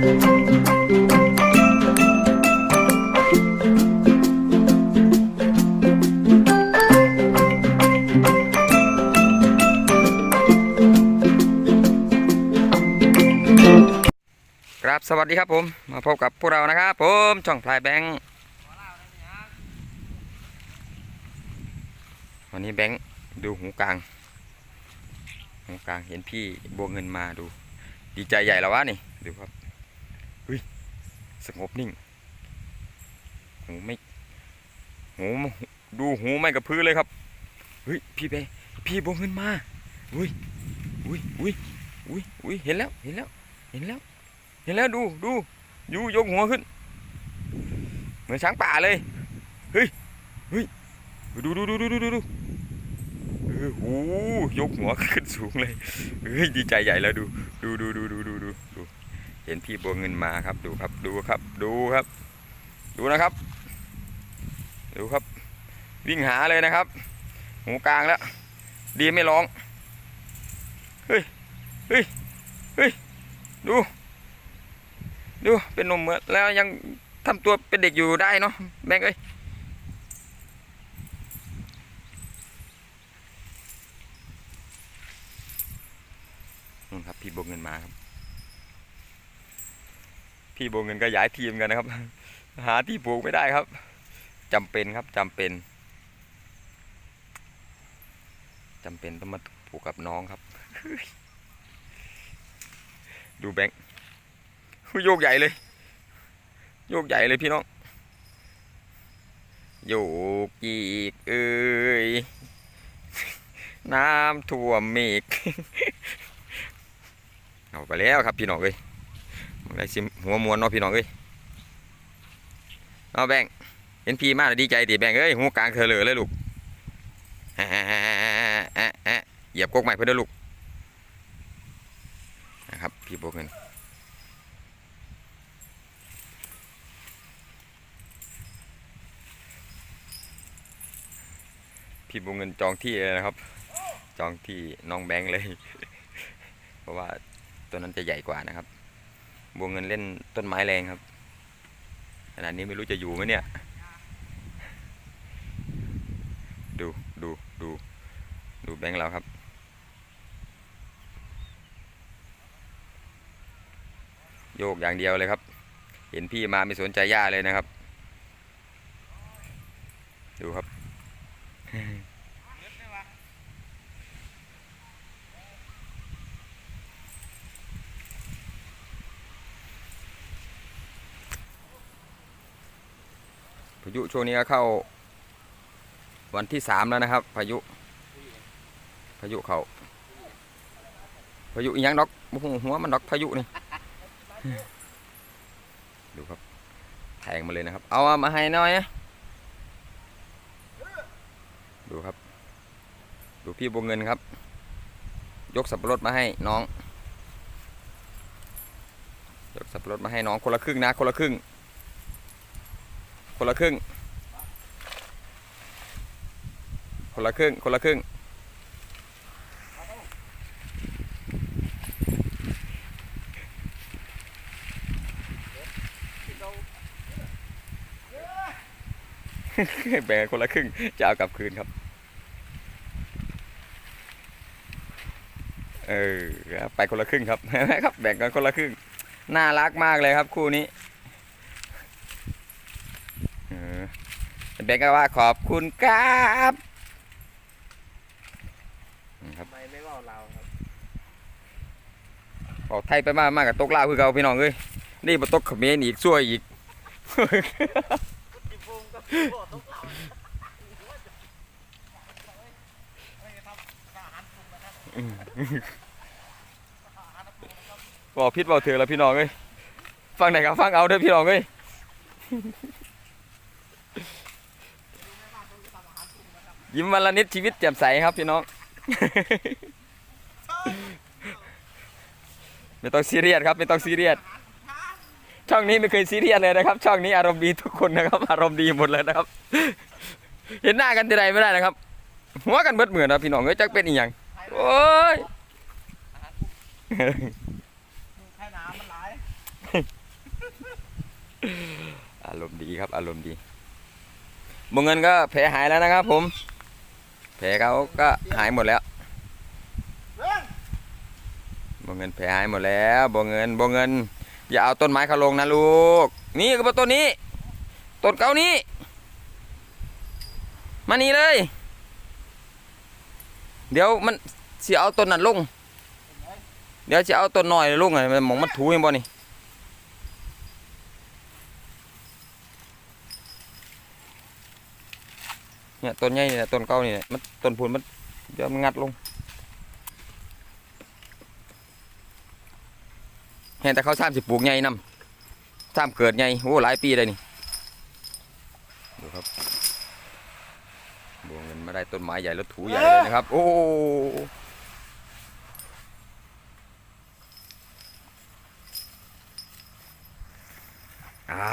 ครับสวัสดีครับผมมาพบกับพวกเรานะครับผมช่องพลายแบงค์วันนี้แบงค์ดูหูกลางหูกลางเห็นพี่บวงเงินมาดู ดีใจใหญ่แล้ววะนี่ดูครับ สงบนิ่ง หูไม่ หู ดูหูไม่กระพือเลยครับ เฮ้ย พี่เบพี่โบขึ้นมา อุ้ย อุ้ย อุ้ย อุ้ย อุ้ย เห็นแล้ว เห็นแล้ว เห็นแล้ว เห็นแล้ว ดู ดูยูยกหัวขึ้น เหมือนช้างป่าเลย เฮ้ย เฮ้ย ดูดูดูดูดูดูเออหูยกหัวขึ้นสูงเลย เฮ้ย ดีใจใหญ่แล้วดู ดูดูดูดูดูดู ห็นพี่บัวเงินมาครับดูครับดูครับดูครับ ดูนะครับ ดูครับ วิ่งหาเลยนะครับ หูกลางแล้ว ดีไม่ร้อง เฮ้ยเฮ้ยเฮ้ยดู ดูเป็นหนุ่มเหมือนแล้วยังทำตัวเป็นเด็กอยู่ได้เนาะแบงค์เอ้ยนู่นครับพี่บวกเงินมาครับ พี่โบเงินก็ย้ายทีมกันนะครับ หาที่ปลูกไม่ได้ครับจำเป็นครับจำเป็นจำเป็นต้องมาปลูกกับน้องครับ ดูแบงค์โยกใหญ่เลย โยกใหญ่เลยพี่น้องโยกอีกเอ้ยน้ำท่วมเมฆเอาไปแล้วครับพี่น้องเอ้ย ได้ซิหัวมวนเนาะพี่น้องเอ้ยเอาแบงเห็นพี่มาแล้วดีใจดิแบงเอ้ยหูกลางเธอเลยเลยลูกแอะแอะแอะแอะเหยียบกกใหม่เพื่อนลูกนะครับพี่โบกเงินพี่บุงเงินจองที่เลยนะครับ จองที่น้องแบงค์เลย เพราะว่าตัวนั้นจะใหญ่กว่านะครับ บวงเงินเล่นต้นไม้แรงครับขนาดนี้ไม่รู้จะอยู่ไหมเนี่ย ดูดูดูดูแบงค์เราครับ โยกอย่างเดียวเลยครับ เห็นพี่มาไม่สนใจย่าเลยนะครับ ดูครับ พายุช่วงนี้ก็เข้า วันที่สามแล้วนะครับ พายุ พายุเขาพายุอีหยังดอกบุ้งหัวมันดอกพายุนี่ดูครับแทงมาเลยนะครับ เอามาให้หน่อยนะดูครับ ดูพี่บวงเงินครับ ยกสับปะรดมาให้น้อง ยกสับปะรดมาให้น้องคนละครึ่งนะคนละครึ่ง คนละครึ่ง คนละครึ่ง คนละครึ่ง แบ่งกันคนละครึ่ง จะเอากลับคืนครับ เออ ไปคนละครึ่งครับครับ แบ่งกันคนละครึ่ง น่ารักมากเลยครับคู่นี้เออ แบ่งกันว่าขอบคุณครับครับทำไมไม่ว่าเราครับบอกไทยไปมากมากกับตกลาวคือเก่าพี่น้องเอ้ยนี่มาตกเขมรอีกซั่วอีกพี่ฟูมก็บอกต้องเราบอกพิษบอกเถื่อแล้วพี่น้องเอ้ยฟังไหนกับฟังเอาเด้อพี่น้องเอ้ย ยิ้มวันละนิดชีวิตแจ่มใสครับพี่น้อง ไม่ต้องซีเรียสครับไม่ต้องซีเรียสช่องนี้ไม่เคยซีเรียสเลยนะครับ ช่องนี้อารมณ์ดีทุกคนนะครับ อารมณ์ดีหมดเลยนะครับ เห็นหน้ากันทีไรไม่ได้นะครับ หัวกันเบิดเหมือนนะพี่น้องเอ้ยจักเป็นอีหยังโอ้ยให้น้ำมันไหลอารมณ์ดีครับ อารมณ์ดีบงเงินก็แผลหายแล้วนะครับผม แผลเขาก็หายหมดแล้วเร่งบเงินแผลหายหมดแล้วบงเงินบงเงิน อย่าเอาต้นไม้เขาลงนะลูก นี่ก็เป็นต้นนี้ ต้นเก่านี้ มานี่เลย เดี๋ยวมันสิเอาต้นนั้นลง เดี๋ยวจะเอาต้นหน่อยลงไงมันมองมันถูเห็นบ่นี่ เนี่ยต้นใหญ่นี่แหละต้นเก่านี่แหละมันต้นพูนมันเดี๋ยวมันงัดลงเห็นแต่เขาสามสิบปลูกใหญ่นำสามเกิดใหญ่โอ้หลายปีเลยนี่ดูครับบวงเงินมาได้ต้นไม้ใหญ่แล้วถูใหญ่เลยนะครับ โอ้อ่า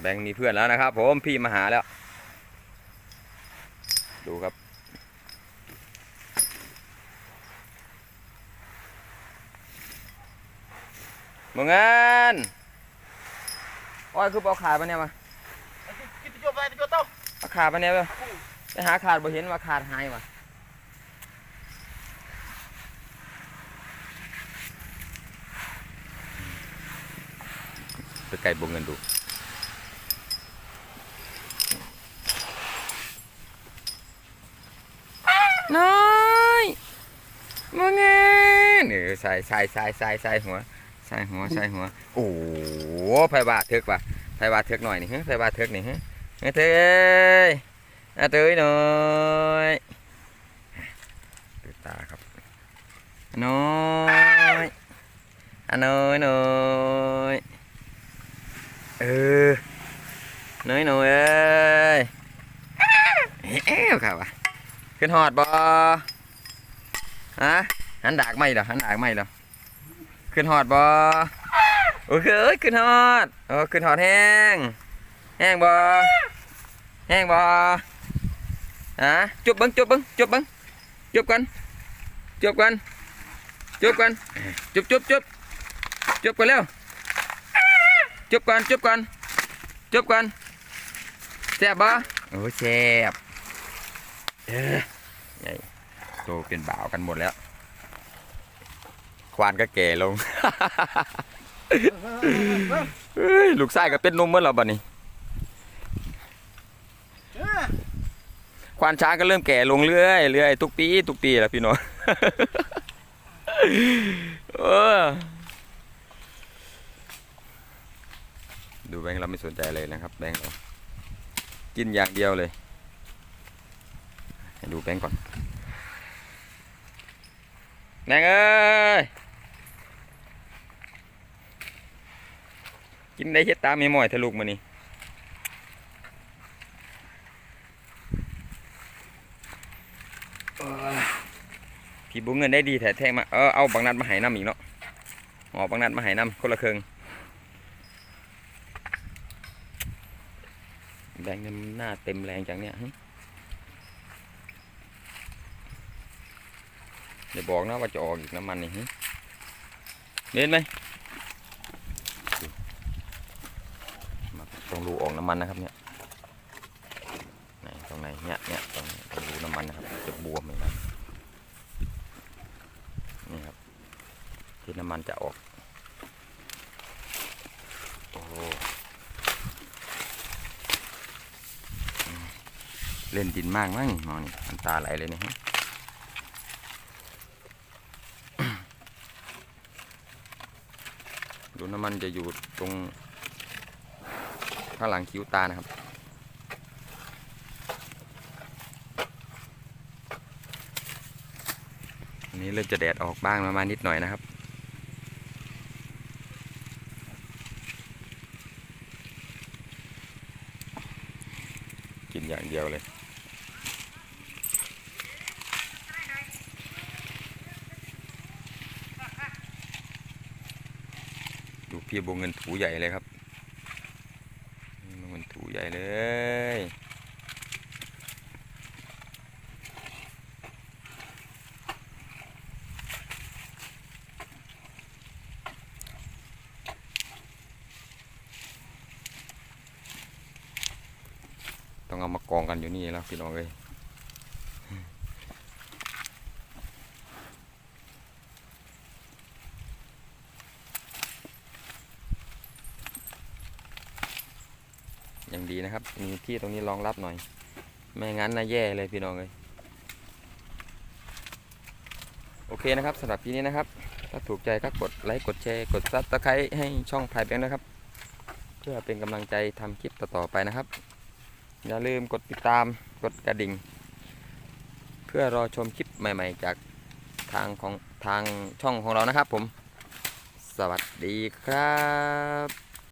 แบงค์มีเพื่อนแล้วนะครับผมพี่มาหาแล้ว ดูครับ มึงเงินอ้อยคือเอาขาดปะเนี่ยมากินตัวไปตัวเต้าเอาขาดปะเนี่ยเว้ยไปหาขาดบ่เห็นว่าขาดหายว่ะไปไก่บงเงินดู น้อย มึงเงินเออใส่ใส่ใส่ใส่ใส่หัวใส่หัวใส่หัว โอ้ไผบาทเถกว่ะไผบาทเถกหน่อยนี่ฮะไผบาทเถกนี่ฮะเฮ้ยเถกเอ้ยอาเตยหน่อยตื่นตาครับน้อยอันน้อยน้อยเออน้อยน้อยเอ้ยเอ้วครับว่ะขึ้นหอดบ่ ฮะหันดากไหมเหรอหันดากไหมเหรอขึ้นหอดบ่โอเคเอ้ยขึ้นหอดโอ้ขึ้นหอดแห้ง แห้งบ่แห้งบ่ฮะจุบบังจุบบังจุบบังจุบกันจุบกันจุบกันจุบจุบจุบจุบกันเร็วจุบกันจุบกันจุบกันแซ่บบ่โอ้แซ่บเอ้ยใหญ่ โตเป็นบ่าวกันหมดแล้ว ควานก็แก่ลง ลูกชายก็เป็นนุ่มเมื่อเราบัดนี้ ควานช้างก็เริ่มแก่ลงเรื่อยเรื่อยทุกปีทุกปีแหล้วพี่น้องดูแบงค์เราไม่สนใจเลยนะครับ แบงค์เรากินอย่างเดียวเลย ให้ดูแบงค์ก่อน แบงเอ้ย กินได้เฮ็ดตามไม่หมอยทะลุกมานี่พี่บุ้งเงินได้ดีแท้แท้มา เออเอาบางนัดมาให้น้ำอีกเนาะอ๋อบางนัดมาให้น้ำคนละครึ่งแบงค์เนี่ยหน้าเต็มแรงจังเนี่ย อย่าบอกนะว่าจะออกอีกน้ำมันนี่เห็นไหมมาตรงรูออกน้ำมันนะครับเนี่ยไหนตรงไหนเนี่ยเนี่ยตรงตรงรูน้ำมันนะครับจะบวมเลยนะนี่ครับ ที่น้ำมันจะออกโอ้เล่นดินมากมั้งหมองนี่น้ำตาไหลเลยนี่ยฮะ น้ำมันจะอยู่ตรงข้างหลังคิ้วตานะครับ อันนี้เริ่มจะแดดออกบ้างประมาณนิดหน่อยนะครับกินอย่างเดียวเลย พี่บงเงินถูใหญ่เลยครับเงินถูใหญ่เลยต้องเอามากองกันอยู่นี่แล้วพี่น้องเลย ดีนะครับ มีที่ตรงนี้รองรับหน่อย ไม่งั้นนะแย่เลยพี่น้องเลยโอเคนะครับสำหรับที่นี้นะครับ ถ้าถูกใจก็กดไลค์กดแชร์กดซับสไครต์ให้ช่องพายแบงค์นะครับ เพื่อเป็นกำลังใจทำคลิปต่อๆไปนะครับ อย่าลืมกดติดตามกดกระดิ่ง เพื่อรอชมคลิปใหม่ ๆ จากทางของทางช่องของเรานะครับผม สวัสดีครับ